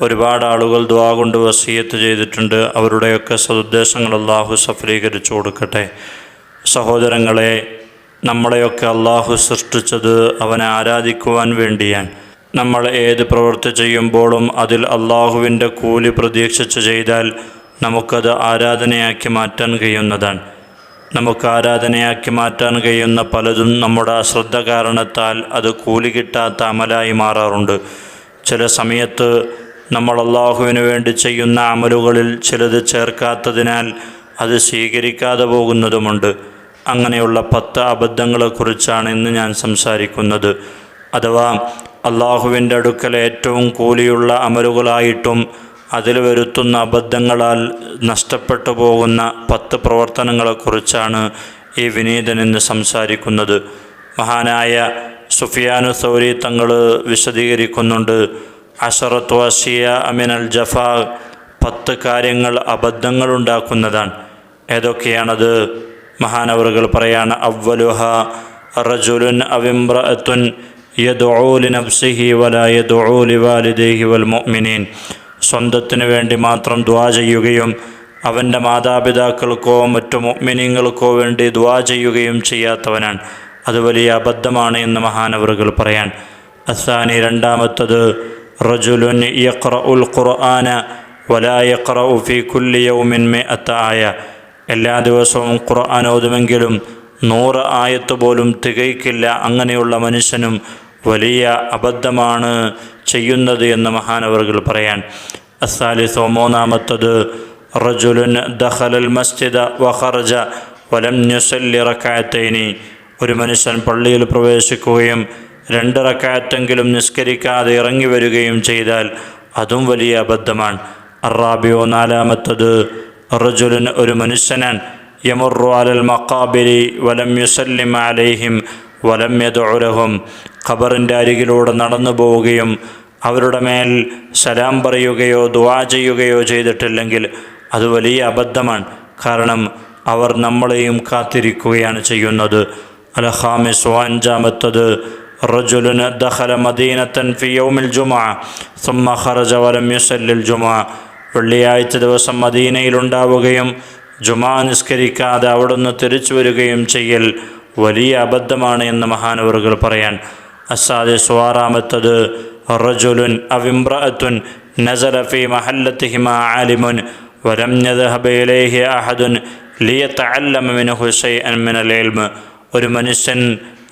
ഒരുപാട് ആളുകൾ ദ്വാ കൊണ്ട് വസീയത്ത് ചെയ്തിട്ടുണ്ട്. അവരുടെയൊക്കെ സദുദ്ദേശങ്ങൾ അള്ളാഹു സഫലീകരിച്ചു കൊടുക്കട്ടെ. സഹോദരങ്ങളെ നമ്മളെയൊക്കെ അള്ളാഹു സൃഷ്ടിച്ചത് അവനെ ആരാധിക്കുവാൻ വേണ്ടിയാണ്. നമ്മൾ ഏത് പ്രവൃത്തി ചെയ്യുമ്പോഴും അതിൽ അള്ളാഹുവിന്റെ കൂലി പ്രതീക്ഷിച്ച് ചെയ്താൽ നമുക്കത് ആരാധനയാക്കി മാറ്റാൻ കഴിയുന്നതാണ്. നമുക്ക് ആരാധനയാക്കി മാറ്റാൻ കഴിയുന്ന പലതും നമ്മുടെ അശ്രദ്ധ കാരണത്താൽ അത് കൂലി കിട്ടാത്ത അമലായി മാറാറുണ്ട്. ചില സമയത്ത് നമ്മൾ അള്ളാഹുവിന് വേണ്ടി ചെയ്യുന്ന അമലുകളിൽ ചിലത് ചേർക്കാത്തതിനാൽ അത് സ്വീകരിക്കാതെ പോകുന്നതുമുണ്ട്. അങ്ങനെയുള്ള പത്ത് അബദ്ധങ്ങളെക്കുറിച്ചാണ് ഇന്ന് ഞാൻ സംസാരിക്കുന്നത്. അഥവാ അള്ളാഹുവിന്റെ അടുക്കൽ ഏറ്റവും കൂലിയുള്ള അമലുകളായിട്ടും അതിൽ വരുത്തുന്ന അബദ്ധങ്ങളാൽ നഷ്ടപ്പെട്ടു പോകുന്ന പത്ത് പ്രവർത്തനങ്ങളെക്കുറിച്ചാണ് ഈ വിനീതൻ ഇന്ന് സംസാരിക്കുന്നത്. മഹാനായ സുഫിയാനു സൗരി തങ്ങൾ വിശദീകരിക്കുന്നുണ്ട്. അഷറത്ത് വസിയ അമിനൽ ജഫാ പത്ത് കാര്യങ്ങൾ അബദ്ധങ്ങൾ ഉണ്ടാക്കുന്നതാണ്. ഏതൊക്കെയാണത്? മഹാനവറുകൾ പറയാണ് അവലുഹ റജുലുൻ അവിമ്രഅത്തുൻ യദോലി നബ്സിഹി വലാ യദോലി ലിവാലിദൈഹി വൽ മൊമിനീൻ സ്വന്തത്തിന് വേണ്ടി മാത്രം ദ്വാ ചെയ്യുകയും അവന്റെ മാതാപിതാക്കൾക്കോ മറ്റു മുഅ്മിനീങ്ങൾക്കോ വേണ്ടി ദ്വാ ചെയ്യുകയും ചെയ്യാത്തവനാണ്. അത് വലിയ അബദ്ധമാണ് എന്ന് മഹാനവറുകൾ പറയാൻ. അസാനി രണ്ടാമത്തത് യഖ്റ ഉൽ ഖുർആന വലാ യഖ്റ ഫി കുല്ലി യൗമിൻ മിഅത്ത ആയ എല്ലാ ദിവസവും ഖുർആൻ ഓതുമെങ്കിലും നൂറ് ആയത്ത് പോലും തികയ്ക്കില്ല. അങ്ങനെയുള്ള മനുഷ്യനും വലിയ അബദ്ധമാണ് ചെയ്യുന്നത് എന്ന് മഹാനവർകൾ പറയാൻ. അസാലിസോ മൂന്നാമത്തത് റജുലുൻ ദഖലൽ മസ്ജിദ വഖറജ വലം നുസല്ലി റക്കായത്തൈനി. ഒരു മനുഷ്യൻ പള്ളിയിൽ പ്രവേശിക്കുകയും രണ്ട് റക്കായത്തെങ്കിലും നിസ്കരിക്കാതെ ഇറങ്ങി വരികയും ചെയ്താൽ അതും വലിയ അബദ്ധമാണ്. അറാബിയോ നാലാമത്തത് റജുലൻ ഒരു മനുഷ്യനാൻ യമറു അലൽ മക്കാബിരി വലം യുസല്ലിം അലൈഹിം വലം യദുലഹും ഖബറിന്റെ അരികിലൂടെ നടന്നു പോവുകയും അവരുടെ മേൽ സലാം പറയുകയോ ദുവാ ചെയ്യുകയോ ചെയ്തിട്ടില്ലെങ്കിൽ അത് വലിയ അബദ്ധമാണ്. കാരണം അവർ നമ്മളെയും കാത്തിരിക്കുകയാണ് ചെയ്യുന്നത്. അലഹാമിസ് അഞ്ചാമത്തത് റജുലുന് دخل مدينة في യൗമിൽ الجمعة ثم ഖറജ വലം يصل الجمعة. വെള്ളിയാഴ്ച ദിവസം മദീനയിലുണ്ടാവുകയും ജുമാ നിസ്കരിക്കാതെ അവിടുന്ന് തിരിച്ചു വരികയും ചെയ്യൽ വലിയ അബദ്ധമാണ് എന്ന് മഹാനവറുകൾ പറയാൻ. അസാദെ സ്വാറാമത്തത് റജുലുൻ അവിംറഅത്തുൻ നസല ഫി മഹല്ലത്തിഹിമ ആലിമുൻ വലം യദ്ഹബ അഹദുൻ ലിയതഅല്ലമ മിൻഹു ഷൈഅൻ മിനൽ ഇൽമ്. ഒരു മനുഷ്യൻ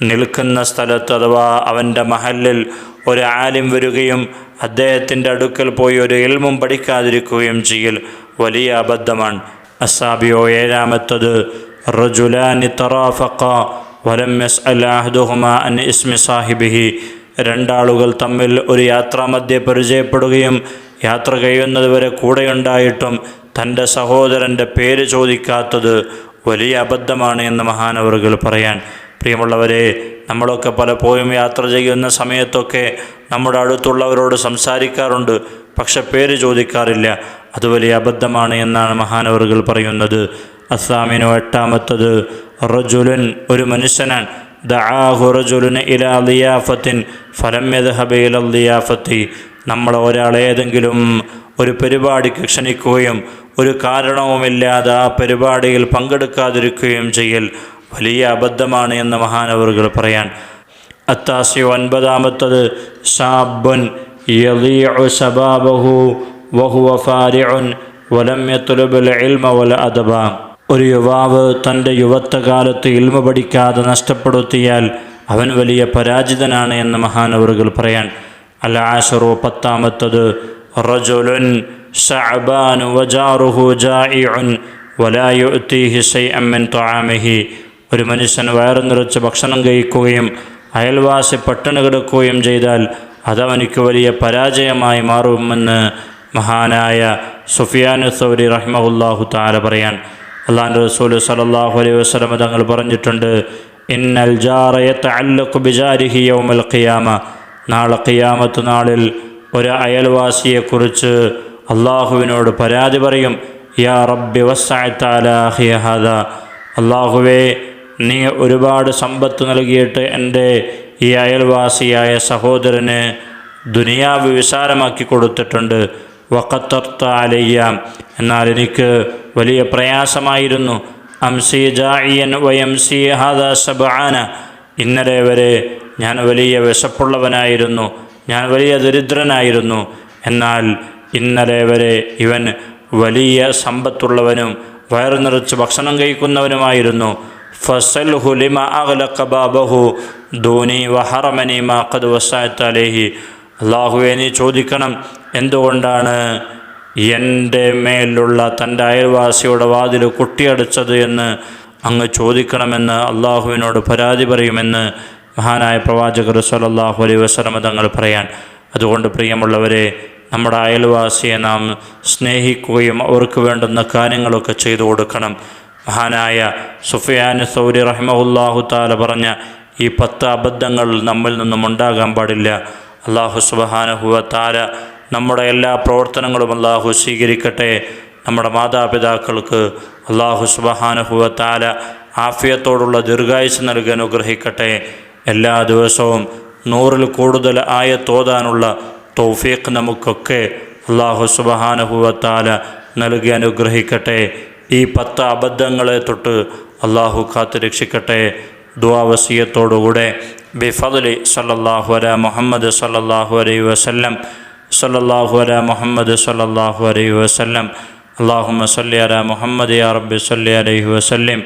നിൽക്കുന്ന സ്ഥലത്ത് അഥവാ അവന്റെ മഹലിൽ ഒരു ആലിം വരികയും അദ്ദേഹത്തിന്റെ അടുക്കൽ പോയി ഒരു ഇൽമും പഠിക്കാതിരിക്കുകയും ചെയ്യൽ വലിയ അബദ്ധമാണ്. അസാബിയോ ഏഴാമത്തത് റജുലാനി തറാഫക്ക വലം അലാഹുഹുമ അൻ ഇസ്മി സാഹിബിഹി. രണ്ടാളുകൾ തമ്മിൽ ഒരു യാത്രാമധ്യെ പരിചയപ്പെടുകയും യാത്ര കഴിയുന്നതുവരെ കൂടെയുണ്ടായിട്ടും തന്റെ സഹോദരന്റെ പേര് ചോദിക്കാത്തത് വലിയ അബദ്ധമാണ് എന്ന് മഹാനവറുകൾ പറയാൻ. പ്രിയമുള്ളവരെ നമ്മളൊക്കെ പലപ്പോഴും യാത്ര ചെയ്യുന്ന സമയത്തൊക്കെ നമ്മുടെ അടുത്തുള്ളവരോട് സംസാരിക്കാറുണ്ട് പക്ഷെ പേര് ചോദിക്കാറില്ല. അത് വലിയ അബദ്ധമാണ് എന്നാണ് മഹാനവറുകൾ പറയുന്നത്. അസാമിനോ എട്ടാമത്തത് റജുലുൻ ഒരു മനുഷ്യനാണ് ദആഹു റജുലുൻ ഇലാ ലിയാഫത്തിൻ ഫലം യദ്ഹബ ലിയാഫത്തി. നമ്മൾ ഒരാൾ ഏതെങ്കിലും ഒരു പരിപാടിക്ക് ക്ഷണിക്കുകയും ഒരു കാരണവുമില്ലാതെ ആ പരിപാടിയിൽ പങ്കെടുക്കാതിരിക്കുകയും ചെയ്യൽ. വലിയ അബദ്ധമാണ് എന്ന് മഹാനവറുകൾ പറയാൻ. അത്താസി ഒൻപതാമത്തത് ഷാബുൻ ശബാബഹു വഹുവ ഫാരിഉൻ വലം യത്ലുബുൽ ഇൽമ വല അദബ. ഒരു യുവാവ് തന്റെ യുവത്വകാലത്ത് ഇൽമ പഠിക്കാതെ നഷ്ടപ്പെടുത്തിയാൽ അവൻ വലിയ പരാജിതനാണ് എന്ന് മഹാനവറുകൾ പറയാൻ. അൽ ആഷറു പത്താമത്തത് റജുലുൻ ഷഅബാനു വജാറുഹു ജായിഉൻ വലാ യുഅ്തീഹി ശൈഅൻ മിൻ തുആമിഹി ഒരു മനുഷ്യൻ വയറു നിറച്ച് ഭക്ഷണം കഴിക്കുകയും അയൽവാസി പട്ടിണി കിടക്കുകയും ചെയ്താൽ അതവനിക്ക് വലിയ പരാജയമായി മാറുമെന്ന് മഹാനായ സുഫിയാൻ സൗരി റഹ്മഹുല്ലാഹു താല പറയാൻ. അള്ളാഹു റസൂൽ സലല്ലാഹു അലൈഹി വസ്ലമ തങ്ങൾ പറഞ്ഞിട്ടുണ്ട് ഇന്നൽ ബിജാരിഹി യൗമൽ ഖിയാമ. നാളെ ഖിയാമത്ത് നാളിൽ ഒരു അയൽവാസിയെക്കുറിച്ച് അള്ളാഹുവിനോട് പരാതി പറയും യാ റബ്ബി വസ്സായ അള്ളാഹുവേ നീ ഒരുപാട് സമ്പത്ത് നൽകിയിട്ട് എന്റെ ഈ അയൽവാസിയായ സഹോദരന് ദുനിയാവ് വിശാലമാക്കി കൊടുത്തിട്ടുണ്ട്. വക്കത്തർത്ത അലയ്യ. എന്നാൽ എനിക്ക് വലിയ പ്രയാസമായിരുന്നു. അംസി ജായിയൻ വയംസി ഹാദ സബാന ഇന്നലെ വരെ ഞാൻ വലിയ വിശപ്പുള്ളവനായിരുന്നു. ഞാൻ വലിയ ദരിദ്രനായിരുന്നു. എന്നാൽ ഇന്നലെ വരെ ഇവൻ വലിയ സമ്പത്തുള്ളവനും വയറു നിറച്ച് ഭക്ഷണം കഴിക്കുന്നവനുമായിരുന്നു. ഫസൽഹു لما അഗ്ലഖ بابه ദൂനി وحرمني മാ ഖദ് وسعت അലൈഹി. അള്ളാഹുവെ നീ ചോദിക്കണം എന്തുകൊണ്ടാണ് എന്റെ മേലുള്ള തന്റെ അയൽവാസിയുടെ വാതിൽ കുട്ടിയടച്ചത് എന്ന് അങ്ങ് ചോദിക്കണമെന്ന് അള്ളാഹുവിനോട് പരാതി പറയുമെന്ന് മഹാനായ പ്രവാചകർ സലല്ലാഹു അലൈ വസ്ലമ തങ്ങൾ പറയാൻ. അതുകൊണ്ട് പ്രിയമുള്ളവരെ നമ്മുടെ അയൽവാസിയെ നാം സ്നേഹിക്കുകയും അവർക്ക് വേണ്ടുന്ന കാര്യങ്ങളൊക്കെ ചെയ്തു കൊടുക്കണം. മഹാനായ സുഫിയാൻ സൗരി റഹ്മഹുല്ലാഹു താല പറഞ്ഞ ഈ പത്ത് അബദ്ധങ്ങൾ നമ്മിൽ നിന്നും ഉണ്ടാകാൻ പാടില്ല. അള്ളാഹു സുബഹാനഹുവ താല നമ്മുടെ എല്ലാ പ്രവർത്തനങ്ങളും അള്ളാഹു സ്വീകരിക്കട്ടെ. നമ്മുടെ മാതാപിതാക്കൾക്ക് അള്ളാഹു സുബഹാനഹുവ താല ആഫിയത്തോടുള്ള ദീർഘായുസ് നൽകി അനുഗ്രഹിക്കട്ടെ. എല്ലാ ദിവസവും നൂറിൽ കൂടുതൽ ആയ തോതാനുള്ള തൗഫീഖ് നമുക്കൊക്കെ അള്ളാഹു സുബഹാനഹുവ താല നൽകി അനുഗ്രഹിക്കട്ടെ. ഈ പത്ത് അബദ്ധങ്ങളെ തൊട്ട് അള്ളാഹു കാത്തു രക്ഷിക്കട്ടെ. ദുവാവസീയത്തോടുകൂടെ ബിഫദലി സല്ലല്ലാഹു അല മുഹമ്മദ് സല്ലല്ലാഹു അലൈഹി വസല്ലം സല്ലല്ലാഹു അല മുഹമ്മദ് സല്ലല്ലാഹു അലൈഹി വസല്ലം. അള്ളാഹു സല്ലി അല മുഹമ്മദ് യാ റബ്ബി സല്ലി അലൈഹി വസല്ലം.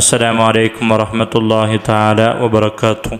അസ്സലാമു അലൈക്കും വറഹ്മത്തുള്ളാഹി തആല വബറകാതുഹു.